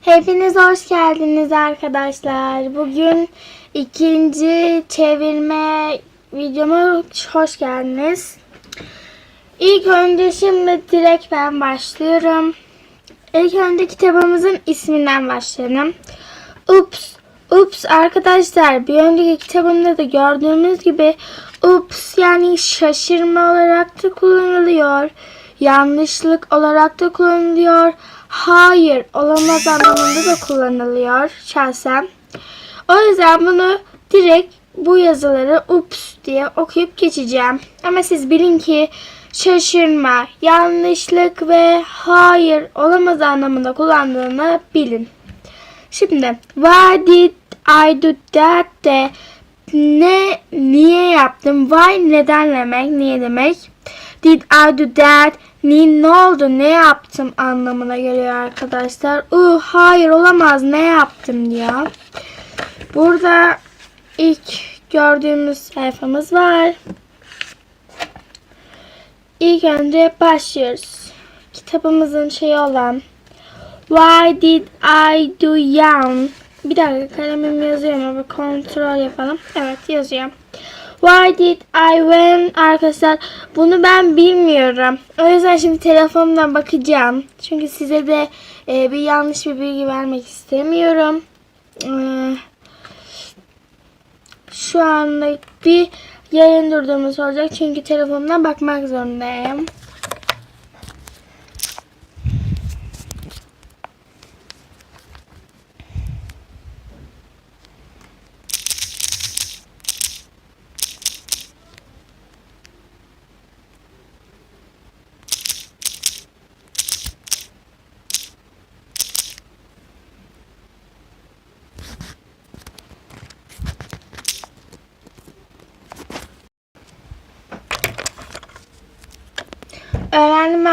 Hepiniz hoş geldiniz arkadaşlar. Bugün ikinci çevirme videoma hoş geldiniz. İlk önce şimdi direkt ben başlıyorum. İlk önce kitabımızın isminden başlayalım. Ups, ups arkadaşlar bir önceki kitabımda da gördüğünüz gibi ups yani şaşırma olarak da kullanılıyor. Yanlışlık olarak da kullanılıyor. Hayır olamaz anlamında da kullanılıyor şahsen. O yüzden bunu direkt bu yazıları ups diye okuyup geçeceğim. Ama siz bilin ki şaşırma, yanlışlık ve hayır olamaz anlamında kullandığını bilin. Şimdi why did I do that de ne niye yaptım? Why neden demek? Niye demek? Did I do that? Ni ne oldu? Ne yaptım anlamına geliyor arkadaşlar. Uh hayır olamaz. Ne yaptım diyor. Burada ilk gördüğümüz sayfamız var. İlk önce başlıyoruz. Kitabımızın şeyi olan Why did I do young? Bir dakika kalemim yazıyor mu? Bir kontrol yapalım. Evet yazıyor. Why did I win? Arkadaşlar bunu ben bilmiyorum. O yüzden şimdi telefonumdan bakacağım. Çünkü size de e, bir yanlış bir bilgi vermek istemiyorum. Ee, şu anda bir yayın durduğumuz olacak. Çünkü telefonumdan bakmak zorundayım.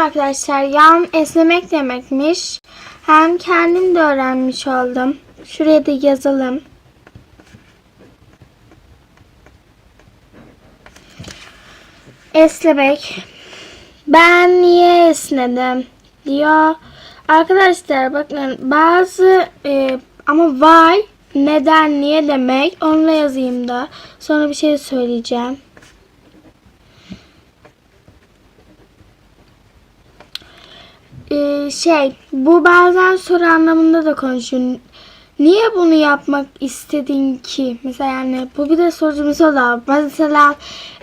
Arkadaşlar. Yan esnemek demekmiş. Hem kendim de öğrenmiş oldum. Şuraya da yazalım. Esnemek. Ben niye esnedim diyor. Arkadaşlar bakın bazı e, ama why neden niye demek onunla yazayım da sonra bir şey söyleyeceğim. Ee, şey bu bazen soru anlamında da konuşuyor. Niye bunu yapmak istedin ki? Mesela yani bu bir de sorucumuz oldu. Mesela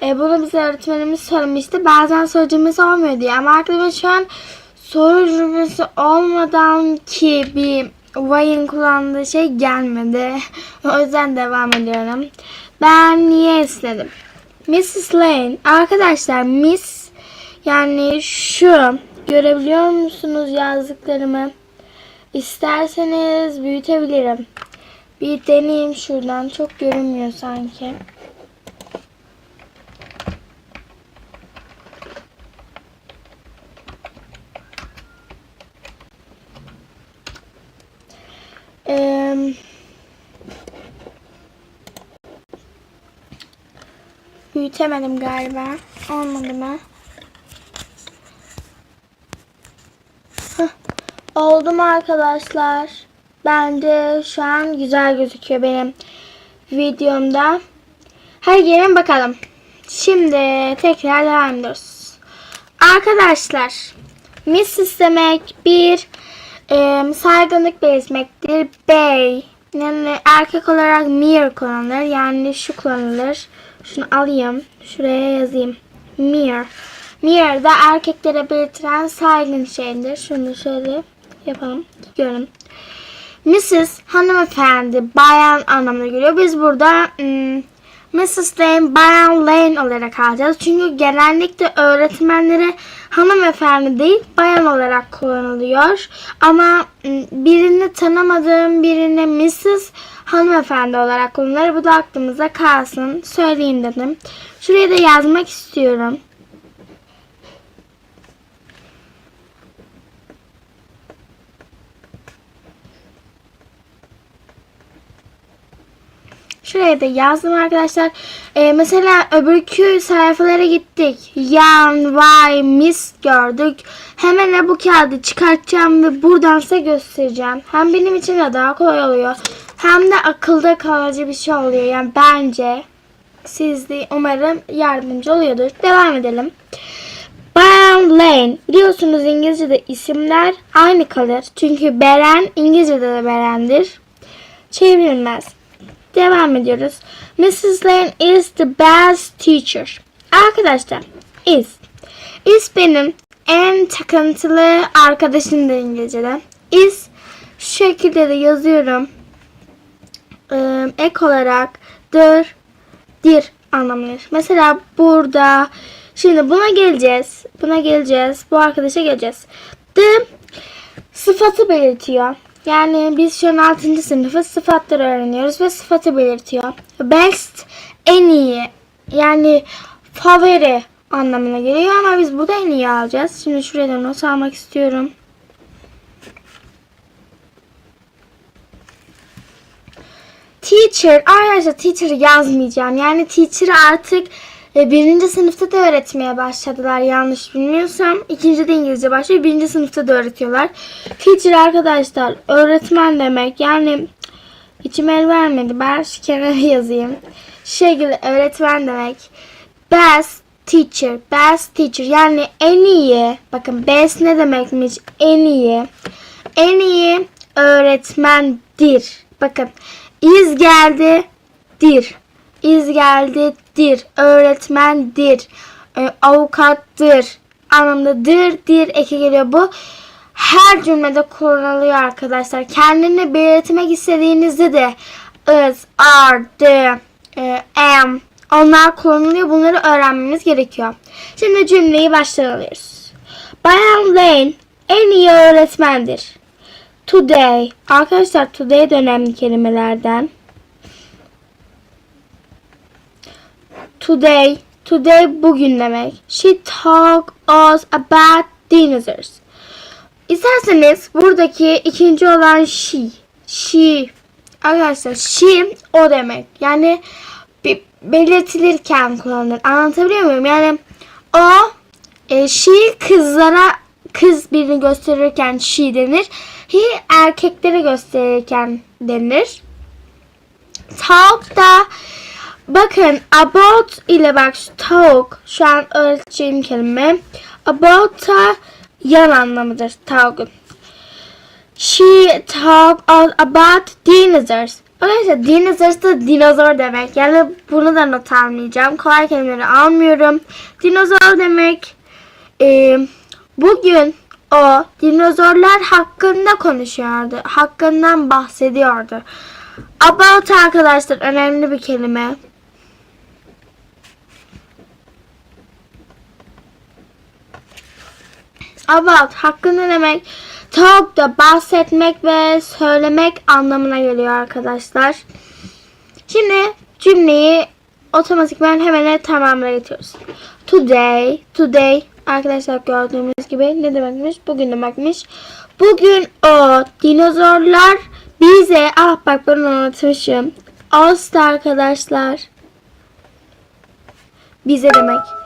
e, bunu bize öğretmenimiz söylemişti. Bazen sorucumuz olmuyor diye. Ama aklıma şu an soru cümlesi olmadan ki bir Way'in kullandığı şey gelmedi. o yüzden devam ediyorum. Ben niye istedim? Mrs. Lane. Arkadaşlar Miss yani şu Görebiliyor musunuz yazdıklarımı? İsterseniz büyütebilirim. Bir deneyeyim şuradan. Çok görünmüyor sanki. Büyütemedim galiba. Olmadı mı? Oldu mu arkadaşlar? Bence şu an güzel gözüküyor benim videomda. Hadi gelin bakalım. Şimdi tekrar devam ediyoruz. Arkadaşlar Mrs. demek bir e, saygınlık belirtmektir. Bey yani erkek olarak mir kullanılır. Yani şu kullanılır. Şunu alayım. Şuraya yazayım. Mir. Mir da erkeklere belirtilen saygın şeydir. Şunu şöyle yapalım. Görün. Mrs. hanımefendi, bayan anlamına geliyor. Biz burada hmm, Mrs. Lane, bayan Lane olarak alacağız. Çünkü genellikle öğretmenlere hanımefendi değil, bayan olarak kullanılıyor. Ama hmm, birini tanımadığım birine Mrs. hanımefendi olarak kullanılır. Bu da aklımıza kalsın. Söyleyeyim dedim. Şuraya da yazmak istiyorum. Şuraya da yazdım arkadaşlar. Ee, mesela öbürkü sayfalara gittik. Yan, vay, mis gördük. Hemen de bu kağıdı çıkartacağım ve buradan size göstereceğim. Hem benim için de daha kolay oluyor. Hem de akılda kalıcı bir şey oluyor. Yani bence siz de umarım yardımcı oluyordur. Devam edelim. Bayan Lane. Biliyorsunuz İngilizce'de isimler aynı kalır. Çünkü Beren İngilizce'de de Beren'dir. Çevrilmez. Devam ediyoruz. Mrs. Lane is the best teacher. Arkadaşlar is. Is benim en takıntılı arkadaşımdır İngilizce'de. Is şu şekilde de yazıyorum. Ee, ek olarak dır, dir anlamını. Mesela burada şimdi buna geleceğiz. Buna geleceğiz. Bu arkadaşa geleceğiz. The sıfatı belirtiyor. Yani biz şu an 6. sınıfı sıfatları öğreniyoruz ve sıfatı belirtiyor. Best en iyi yani favori anlamına geliyor ama biz burada en iyi alacağız. Şimdi şuraya da not almak istiyorum. Teacher, arkadaşlar teacher yazmayacağım. Yani teacher artık e, birinci sınıfta da öğretmeye başladılar yanlış bilmiyorsam. İkinci de İngilizce başlıyor. Birinci sınıfta da öğretiyorlar. Teacher arkadaşlar öğretmen demek. Yani içim el vermedi. Ben şu kenara yazayım. Şu şekilde öğretmen demek. Best teacher. Best teacher. Yani en iyi. Bakın best ne demekmiş? En iyi. En iyi öğretmendir. Bakın iz geldi dir. İz geldi dir. Öğretmendir. E, avukattır. Anlamdadır dir eki geliyor bu. Her cümlede kullanılıyor arkadaşlar. Kendini belirtmek istediğinizde de is, are, the, e, am onlar kullanılıyor. Bunları öğrenmemiz gerekiyor. Şimdi cümleyi baştan alıyoruz. Bayan Lane en iyi öğretmendir. Today. Arkadaşlar today de önemli kelimelerden. Today. Today bugün demek. She talk us about dinosaurs. İsterseniz buradaki ikinci olan she. She. Arkadaşlar she o demek. Yani belirtilirken kullanılır. Anlatabiliyor muyum? Yani o e, she kızlara kız birini gösterirken she denir. He erkeklere gösterirken denir. Talk da bakın about ile bak talk şu an öğreteceğim kelime. About da yan anlamıdır talk'un. She talk about dinosaurs. Arkadaşlar dinosaurs da dinozor demek. Yani bunu da not almayacağım. Kolay kelimeleri almıyorum. Dinozor demek. Ee, bugün o dinozorlar hakkında konuşuyordu. Hakkından bahsediyordu. About arkadaşlar önemli bir kelime. About hakkında demek talk da bahsetmek ve söylemek anlamına geliyor arkadaşlar. Şimdi cümleyi otomatikman hemen tamamına getiriyoruz. Today, today arkadaşlar gördüğümüz gibi ne demekmiş? Bugün demekmiş. Bugün o dinozorlar bize ah bak ben unutmuşum. Aslında arkadaşlar bize demek.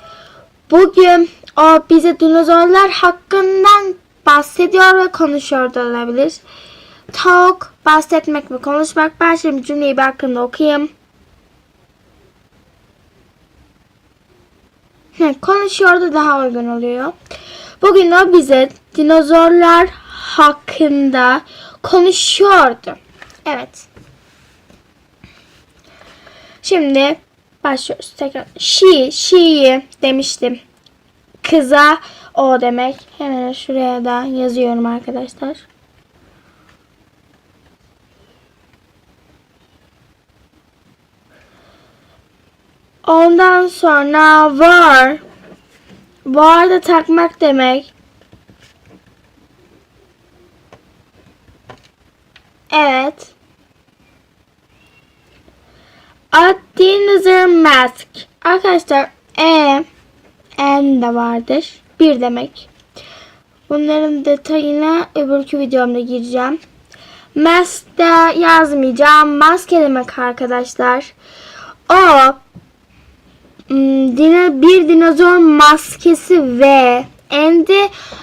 Bugün o bize dinozorlar hakkından bahsediyor ve konuşuyor da olabilir. Talk, bahsetmek ve konuşmak. Ben şimdi cümleyi bir hakkında okuyayım. Konuşuyor da daha uygun oluyor. Bugün o bize dinozorlar hakkında konuşuyordu. Evet. Şimdi başlıyoruz tekrar. She, she'yi demiştim. Kıza o demek. Hemen şuraya da yazıyorum arkadaşlar. Ondan sonra var. Var da takmak demek. Evet. A dinosaur mask. Arkadaşlar e en de vardır. Bir demek. Bunların detayına öbürkü videomda gireceğim. Mask de yazmayacağım. Maske demek arkadaşlar. O hmm, dino, bir dinozor maskesi ve endi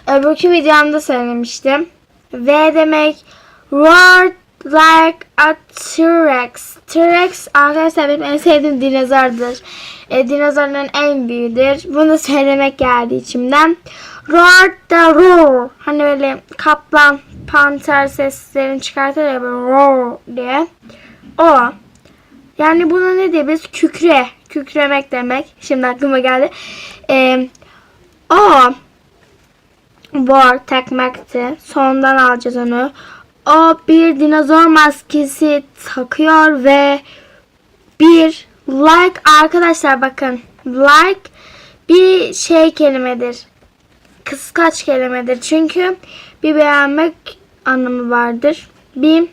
öbürkü videomda söylemiştim. V demek roared like a T-Rex. T-Rex arkadaşlar benim en sevdiğim dinozordur. E, dinozorların en büyüğüdür. Bunu söylemek geldi içimden. Roar da roar. Hani öyle kaplan, panter seslerini çıkartır ya böyle roar diye. O. Yani buna ne diyebiliriz? Kükre. Kükremek demek. Şimdi aklıma geldi. Ee, o. War tekmekti. Sondan alacağız onu. O bir dinozor maskesi takıyor ve bir like arkadaşlar bakın like bir şey kelimedir. Kıskaç kelimedir. Çünkü bir beğenmek anlamı vardır. Bir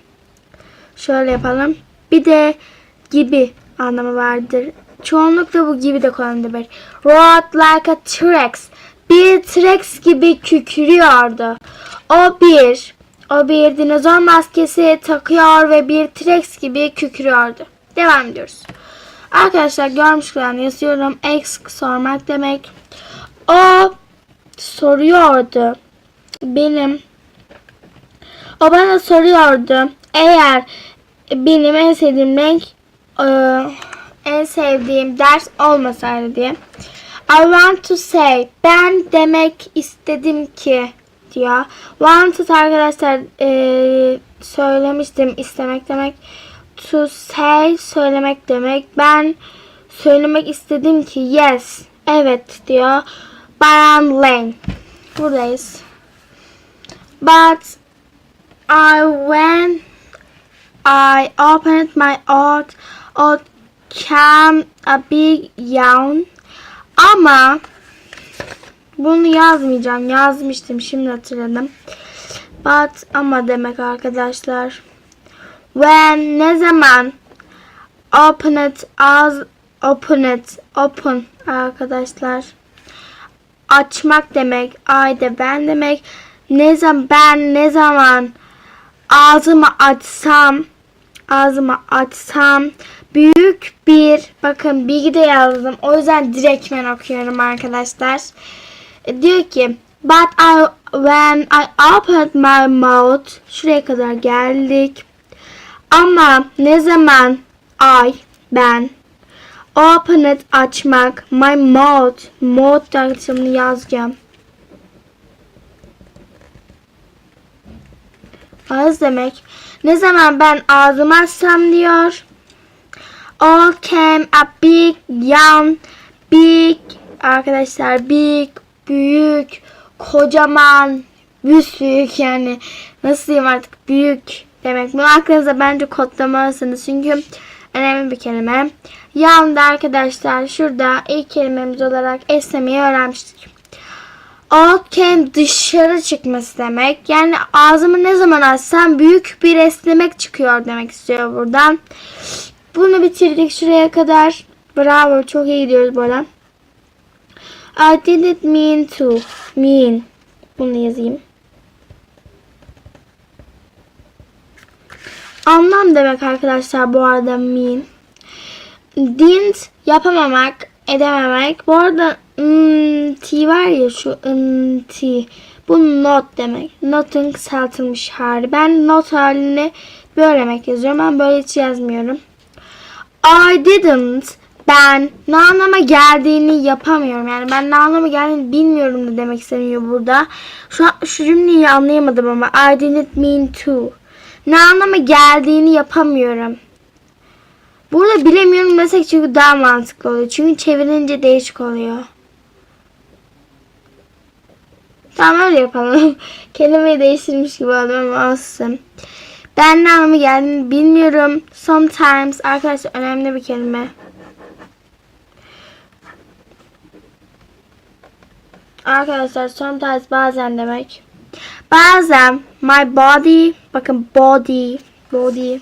şöyle yapalım. Bir de gibi anlamı vardır. Çoğunlukla bu gibi de kullanılır. Roared like a T-Rex. Bir T-Rex gibi kükrüyordu. O bir. O bir dinozor maskesi takıyor ve bir T-Rex gibi kükrüyordu. Devam ediyoruz. Arkadaşlar görmüşken yazıyorum. X sormak demek. O soruyordu. Benim o bana soruyordu. Eğer benim en sevdiğim renk e, en sevdiğim ders olmasaydı diye. I want to say ben demek istedim ki diyor. Wanted arkadaşlar e, söylemiştim istemek demek. To say söylemek demek. Ben söylemek istedim ki yes evet diyor. Bayan Lane. Buradayız. But I when I opened my out out came a big yawn. Ama bunu yazmayacağım. Yazmıştım. Şimdi hatırladım. But ama demek arkadaşlar. When ne zaman open it as open it open arkadaşlar. Açmak demek. Ay de ben demek. Ne zaman ben ne zaman ağzımı açsam ağzımı açsam büyük bir bakın bilgi de yazdım. O yüzden direktmen okuyorum arkadaşlar. Diyor ki But I when I opened my mouth şuraya kadar geldik. Ama ne zaman I ben open it açmak my mouth mouth da yazacağım. Ağız demek. Ne zaman ben ağzımı açsam diyor. All came a big young big arkadaşlar big büyük kocaman büyük yani nasıl diyeyim artık büyük demek. Bunu aklınıza bence kodlamalısınız çünkü önemli bir kelime. Young da arkadaşlar şurada ilk kelimemiz olarak esnemeyi öğrenmiştik. Out came dışarı çıkması demek. Yani ağzımı ne zaman açsam büyük bir esnemek çıkıyor demek istiyor buradan. Bunu bitirdik şuraya kadar. Bravo çok iyi gidiyoruz arada. I didn't mean to. Mean. Bunu yazayım. Anlam demek arkadaşlar bu arada mean. Didn't yapamamak, edememek. Bu arada T var ya şu T. Bu not demek. Not'un kısaltılmış hali. Ben not halini böylemek yazıyorum. Ben böyle hiç yazmıyorum. I didn't. Ben ne anlama geldiğini yapamıyorum. Yani ben ne anlama geldiğini bilmiyorum da demek istemiyor burada. Şu, şu cümleyi anlayamadım ama I didn't mean to. Ne anlama geldiğini yapamıyorum. Burada bilemiyorum desek çünkü daha mantıklı oluyor. Çünkü çevirince değişik oluyor. Tamam öyle yapalım. Kelimeyi değiştirmiş gibi oldum ama olsun. Ben ne anlamı geldiğini bilmiyorum. Sometimes arkadaşlar önemli bir kelime. Arkadaşlar sometimes bazen demek. Bazen my body bakın body body.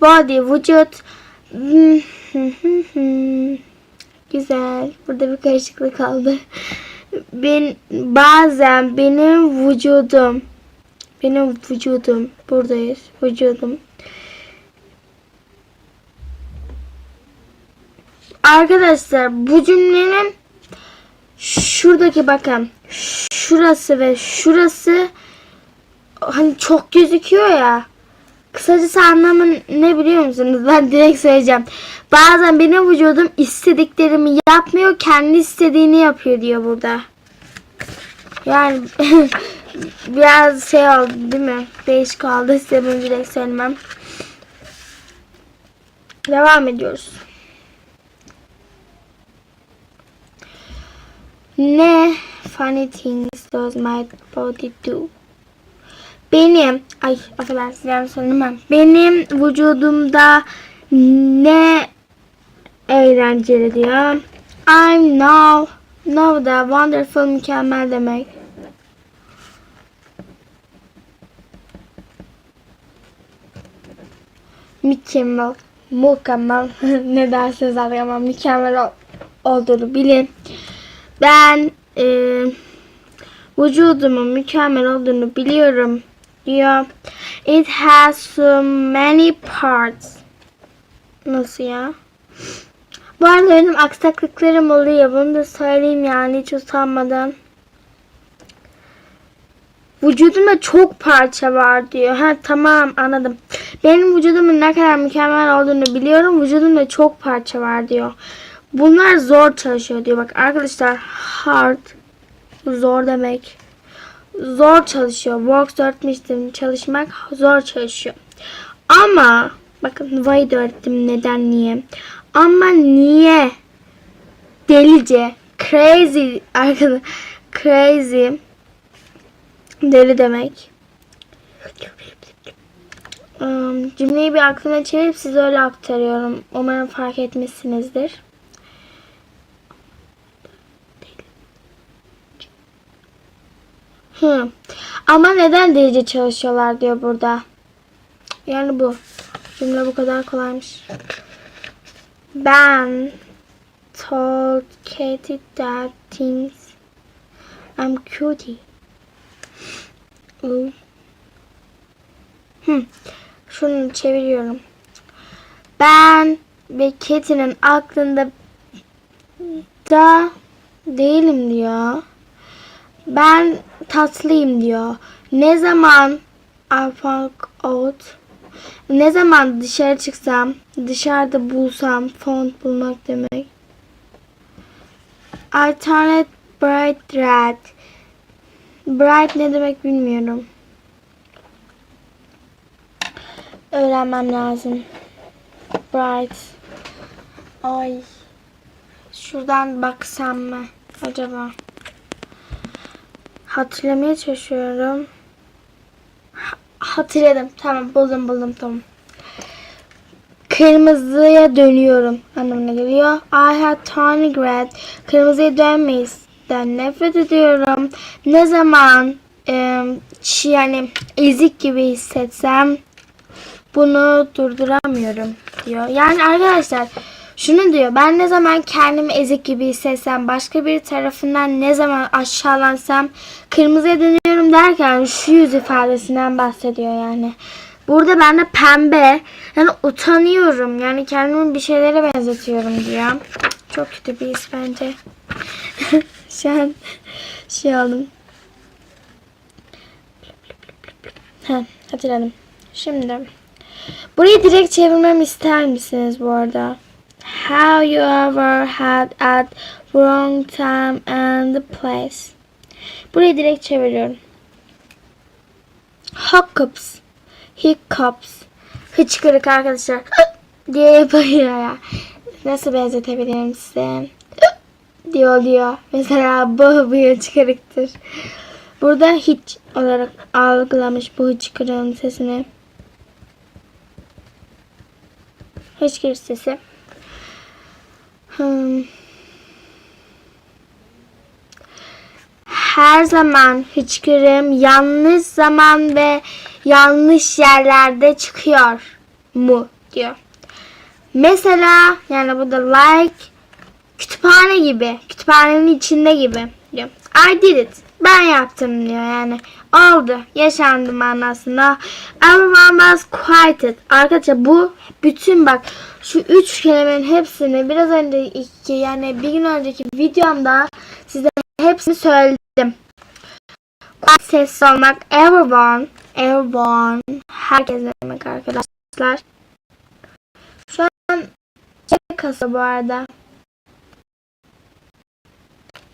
Body vücut. Güzel burada bir karışıklık kaldı. Ben bazen benim vücudum benim vücudum buradayız vücudum Arkadaşlar bu cümlenin şuradaki bakın şurası ve şurası hani çok gözüküyor ya. Kısacası anlamı ne biliyor musunuz? Ben direkt söyleyeceğim. Bazen benim vücudum istediklerimi yapmıyor, kendi istediğini yapıyor diyor burada. Yani biraz şey oldu değil mi? Değişik oldu. Size bunu direkt söylemem. Devam ediyoruz. Ne funny things does my body do? Benim, ay affedersiniz yanlış söylemem. Benim vücudumda ne eğlenceli diyor. I'm now, now da wonderful mükemmel demek. Mükemmel, mükemmel ne dersiniz artık mükemmel ol- olduğunu bilin. Ben e, vücudumun mükemmel olduğunu biliyorum diyor. It has so many parts. Nasıl ya? Bu arada benim aksaklıklarım oluyor. Bunu da söyleyeyim yani hiç utanmadan. Vücudumda çok parça var diyor. Ha tamam anladım. Benim vücudumun ne kadar mükemmel olduğunu biliyorum. Vücudumda çok parça var diyor. Bunlar zor çalışıyor diyor. Bak arkadaşlar hard zor demek. Zor çalışıyor. Work öğretmiştim. Çalışmak zor çalışıyor. Ama bakın why öğrettim neden niye. Ama niye delice crazy arkadaşlar crazy deli demek. Um, cümleyi bir aklına çevirip size öyle aktarıyorum. Umarım fark etmişsinizdir. Hı. Ama neden delice çalışıyorlar diyor burada. Yani bu. Cümle bu kadar kolaymış. Ben told Katie that things I'm cutie. Hı. Şunu çeviriyorum. Ben ve Katie'nin aklında da değilim diyor. Ben tatlıyım diyor. Ne zaman I found out ne zaman dışarı çıksam, dışarıda bulsam, found bulmak demek. I turned bright red. Bright ne demek bilmiyorum. Öğrenmem lazım. Bright. Ay. Şuradan baksam mı acaba? Hatırlamaya çalışıyorum. Ha- hatırladım. Tamam buldum buldum tamam. Kırmızıya dönüyorum anlamına geliyor. I had turning red. Kırmızıya dönmeyizden nefret ediyorum. Ne zaman e, yani ezik gibi hissetsem bunu durduramıyorum diyor. Yani arkadaşlar şunu diyor. Ben ne zaman kendimi ezik gibi hissetsem, başka bir tarafından ne zaman aşağılansam kırmızıya dönüyorum derken şu yüz ifadesinden bahsediyor yani. Burada ben de pembe. Yani utanıyorum. Yani kendimi bir şeylere benzetiyorum diyor. Çok kötü bir his bence. Şu an şey oldum. Ha, hatırladım. Şimdi burayı direkt çevirmemi ister misiniz bu arada? Have you ever had at wrong time and place? Burayı direkt çeviriyorum. Hiccups. Hiccups. Hıçkırık arkadaşlar. diye yapıyor ya. Nasıl benzetebilirim size? diyor diyor. Mesela bu bir hıçkırıktır. Burada hiç olarak algılamış bu hıçkırığın sesini. Hıçkırık sesi. Hmm. Her zaman hıçkırığım yanlış zaman ve yanlış yerlerde çıkıyor mu diyor. Mesela yani bu da like kütüphane gibi, kütüphanenin içinde gibi diyor. I did it. Ben yaptım diyor yani. Oldu. Yaşandı manasında. Everyone was quieted. Arkadaşlar bu bütün bak şu üç kelimenin hepsini biraz önce iki yani bir gün önceki videomda size hepsini söyledim. Sessiz olmak everyone everyone herkes demek arkadaşlar. Şu an şey kasa bu arada.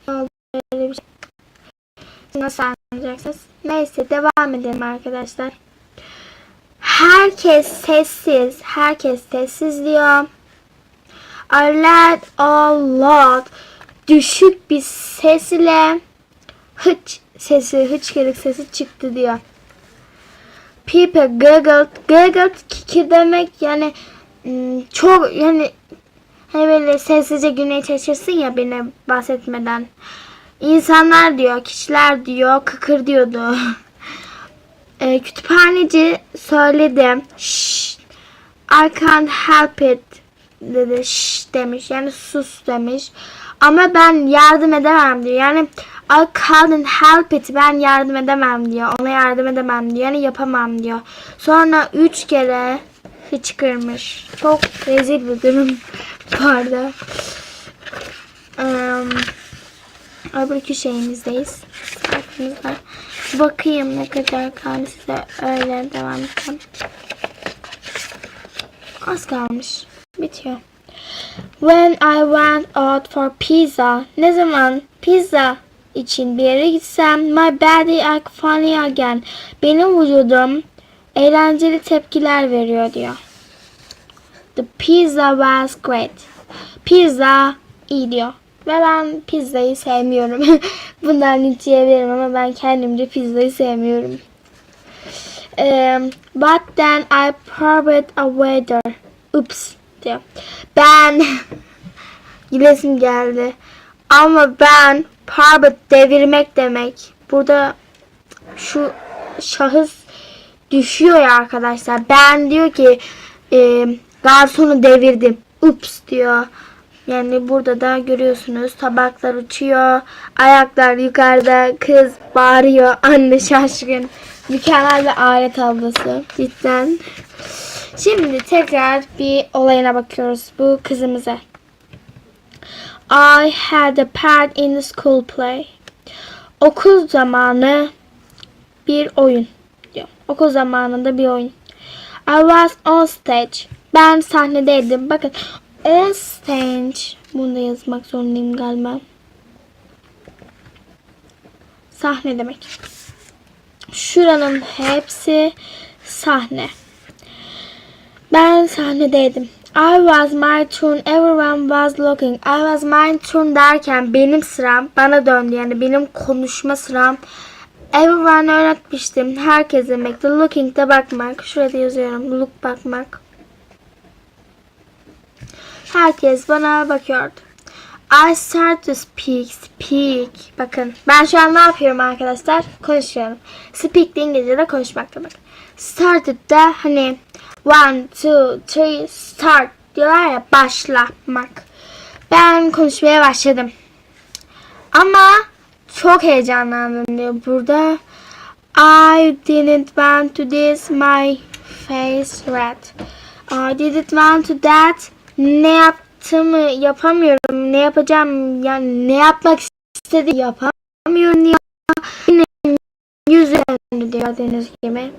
Öyle bir şey. Nasıl anlayacaksınız? Neyse devam edelim arkadaşlar. Herkes sessiz. Herkes sessiz diyor. A loud, a lot. Düşük bir ses ile hıç sesi, hıçkırık sesi çıktı diyor. People gurgled. Gurgled kiki demek yani ım, çok yani hani böyle sessizce güneş açırsın ya birine bahsetmeden. İnsanlar diyor, kişiler diyor, kıkır diyordu. e, kütüphaneci söyledi. Şşş, I can't help it dedi. Şşş demiş. Yani sus demiş. Ama ben yardım edemem diyor. Yani I can't help it. Ben yardım edemem diyor. Ona yardım edemem diyor. Yani yapamam diyor. Sonra üç kere hıçkırmış. Çok rezil bir durum arada. Um, öbürkü şeyimizdeyiz. Sayfamızda. Bakayım ne kadar kaldı size öyle devam edeceğim. Az kalmış. Bitiyor. When I went out for pizza. Ne zaman pizza için bir yere gitsem my body act funny again. Benim vücudum eğlenceli tepkiler veriyor diyor. The pizza was great. Pizza iyi diyor. Ve ben pizzayı sevmiyorum. Bundan hiç yiyebilirim ama ben kendimce pizzayı sevmiyorum. Um, but then I probed a waiter. Oops diyor. Ben gülesim geldi. Ama ben probed devirmek demek. Burada şu şahıs düşüyor ya arkadaşlar. Ben diyor ki e, garsonu devirdim. Ups diyor. Yani burada da görüyorsunuz tabaklar uçuyor. Ayaklar yukarıda. Kız bağırıyor. Anne şaşkın. Mükemmel bir aile tablosu. Cidden. Şimdi tekrar bir olayına bakıyoruz. Bu kızımıza. I had a part in the school play. Okul zamanı bir oyun. diyor. Okul zamanında bir oyun. I was on stage. Ben sahnedeydim. Bakın on stage. Bunu da yazmak zorundayım galiba. Sahne demek. Şuranın hepsi sahne. Ben sahnedeydim. I was my turn, everyone was looking. I was my turn derken benim sıram bana döndü. Yani benim konuşma sıram. Everyone öğretmiştim. Herkes demekti. Looking de bakmak. Şurada yazıyorum. Look bakmak. Herkes bana bakıyordu. I start to speak, speak. Bakın ben şu an ne yapıyorum arkadaşlar? Konuşuyorum. Speak de İngilizce'de konuşmak demek. Started da hani one, two, three, start diyorlar ya başlamak. Ben konuşmaya başladım. Ama çok heyecanlandım diyor burada. I didn't want to this, my face red. I didn't want to that. Ne yaptığımı yapamıyorum. Ne yapacağım yani ne yapmak istediğimi yapamıyorum ya. Yine yüzü döndü diyor deniz gibi.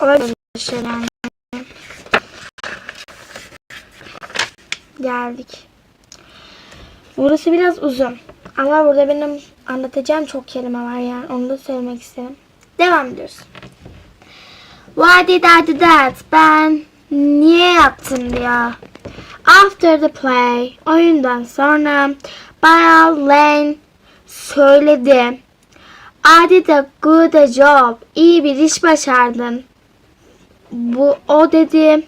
Öyle şeyler. Geldik. Burası biraz uzun. Ama burada benim anlatacağım çok kelime var yani. Onu da söylemek istedim. Devam ediyoruz. Why did I do that? Ben niye yaptım diyor. After the play, oyundan sonra Bayan Lane söyledi. I did a good job. İyi bir iş başardın. Bu o dedi.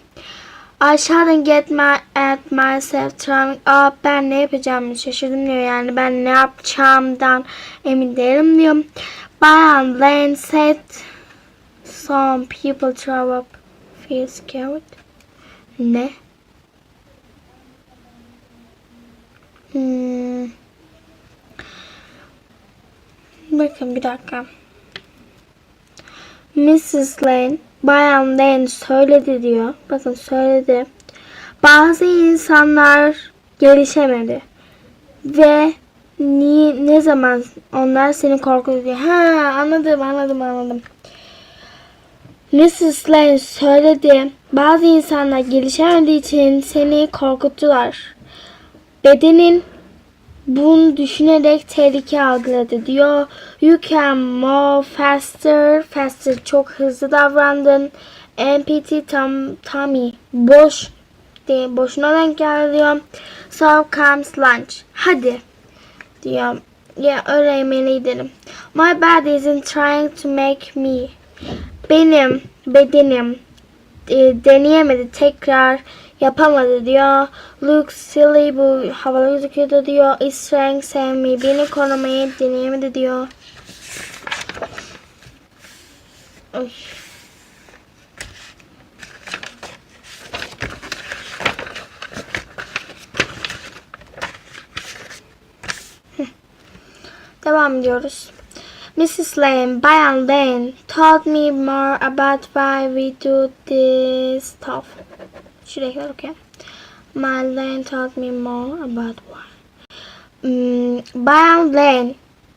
I shouldn't get my at myself trying. Aa, ben ne yapacağımı şaşırdım diyor. Yani ben ne yapacağımdan emin değilim diyor. Bayan Lane said some people throw up feel scared. Ne? Hmm. Bakın bir dakika. Mrs. Lane, Bayan Lane söyledi diyor. Bakın söyledi. Bazı insanlar gelişemedi. Ve ni, ne zaman onlar seni korkutuyor. Ha anladım anladım anladım. Mrs. Lane söyledi. Bazı insanlar gelişemediği için seni korkuttular. Bedenin bunu düşünerek tehlike algıladı diyor. You can move faster. Faster çok hızlı davrandın. MPT tam Tommy boş de boşuna denk geldi diyor. So comes lunch. Hadi diyor. Ya öğle yemeğine gidelim. My body isn't trying to make me. Benim bedenim e, deneyemedi tekrar yapamadı diyor. Look silly bu havalı gözüküyordu diyor. Save me. Beni korumayı deneyemedi diyor. Oy. Devam ediyoruz. Mrs. Lane, Bayan Lane taught me more about why we do this stuff. Şuraya kadar okuyayım. My Lane taught me more about why. Hmm, Bayan Lane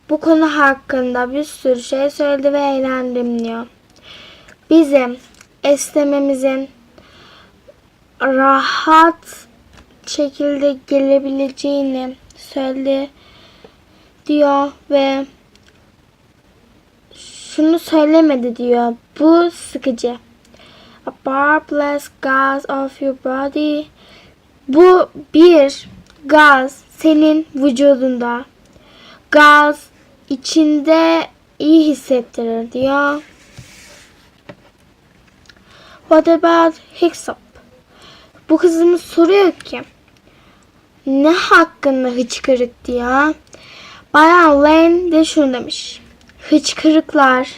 bu konu hakkında bir sürü şey söyledi ve eğlendim diyor. Bizim esnememizin rahat şekilde gelebileceğini söyledi diyor ve şunu söylemedi diyor. Bu sıkıcı. A bar plus gas of your body. Bu bir gaz senin vücudunda. Gaz içinde iyi hissettirir diyor. What about Hiccup? Bu kızımız soruyor ki ne hakkında hıçkırık diyor. Bayan Lane de şunu demiş. Hıçkırıklar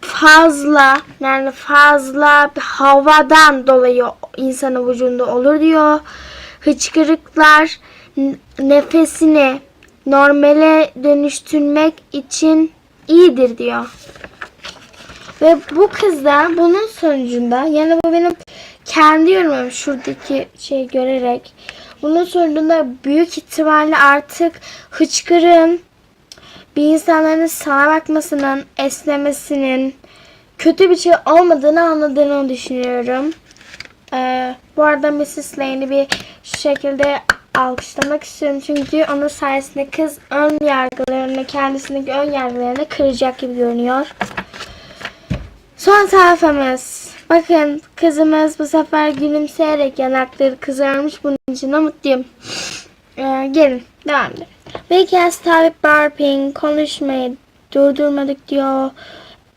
fazla yani fazla havadan dolayı insanın vücudunda olur diyor. Hıçkırıklar nefesini normale dönüştürmek için iyidir diyor. Ve bu kız da bunun sonucunda yani bu benim kendi yorumum şuradaki şey görerek bunun sonucunda büyük ihtimalle artık hıçkırığın bir insanların sana bakmasının, esnemesinin kötü bir şey olmadığını anladığını düşünüyorum. Ee, bu arada Mrs. Lane'i bir şekilde alkışlamak istiyorum. Çünkü onun sayesinde kız ön yargılarını, kendisindeki ön yargılarını kıracak gibi görünüyor. Son sayfamız. Bakın kızımız bu sefer gülümseyerek yanakları kızarmış. Bunun için de mutluyum. Ee, gelin devam edelim. We can stop barping. Konuşmayı durdurmadık diyor.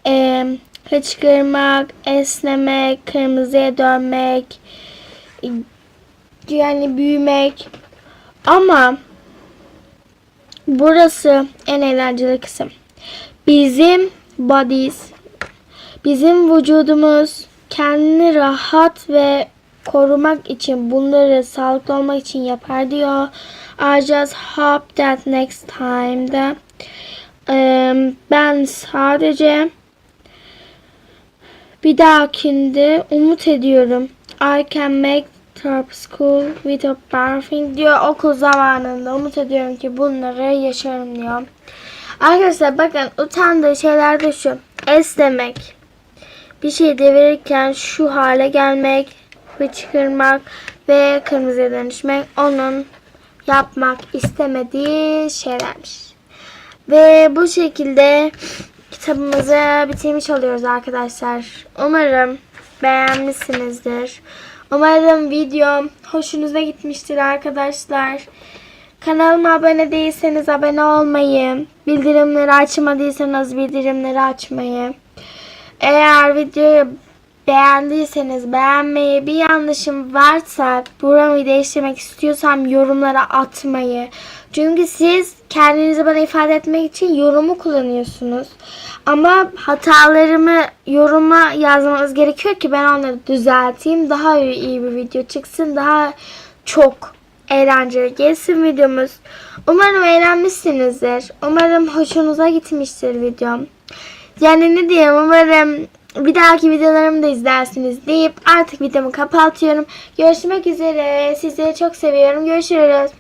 Ee, hıçkırmak, esnemek, kırmızıya dönmek, yani büyümek. Ama burası en eğlenceli kısım. Bizim bodies, bizim vücudumuz kendini rahat ve korumak için bunları sağlıklı olmak için yapar diyor. I just hope that next time da Eee, ben sadece bir dahakinde umut ediyorum. I can make top school without barfing diyor. Okul zamanında umut ediyorum ki bunları yaşarım diyor. Arkadaşlar bakın utandığı şeyler de şu. Esnemek. Bir şey devirirken şu hale gelmek, hıçkırmak ve kırmızıya dönüşmek onun yapmak istemediği şeylermiş. Ve bu şekilde kitabımızı bitirmiş oluyoruz arkadaşlar. Umarım beğenmişsinizdir. Umarım videom hoşunuza gitmiştir arkadaşlar. Kanalıma abone değilseniz abone olmayı, bildirimleri açmadıysanız bildirimleri açmayı, eğer videoyu beğendiyseniz beğenmeyi, bir yanlışım varsa buramı değiştirmek istiyorsam yorumlara atmayı. Çünkü siz kendinizi bana ifade etmek için yorumu kullanıyorsunuz. Ama hatalarımı yoruma yazmanız gerekiyor ki ben onları düzelteyim. Daha iyi bir video çıksın. Daha çok eğlenceli gelsin videomuz. Umarım eğlenmişsinizdir. Umarım hoşunuza gitmiştir videom. Yani ne diyeyim umarım bir dahaki videolarımı da izlersiniz deyip artık videomu kapatıyorum. Görüşmek üzere. Sizleri çok seviyorum. Görüşürüz.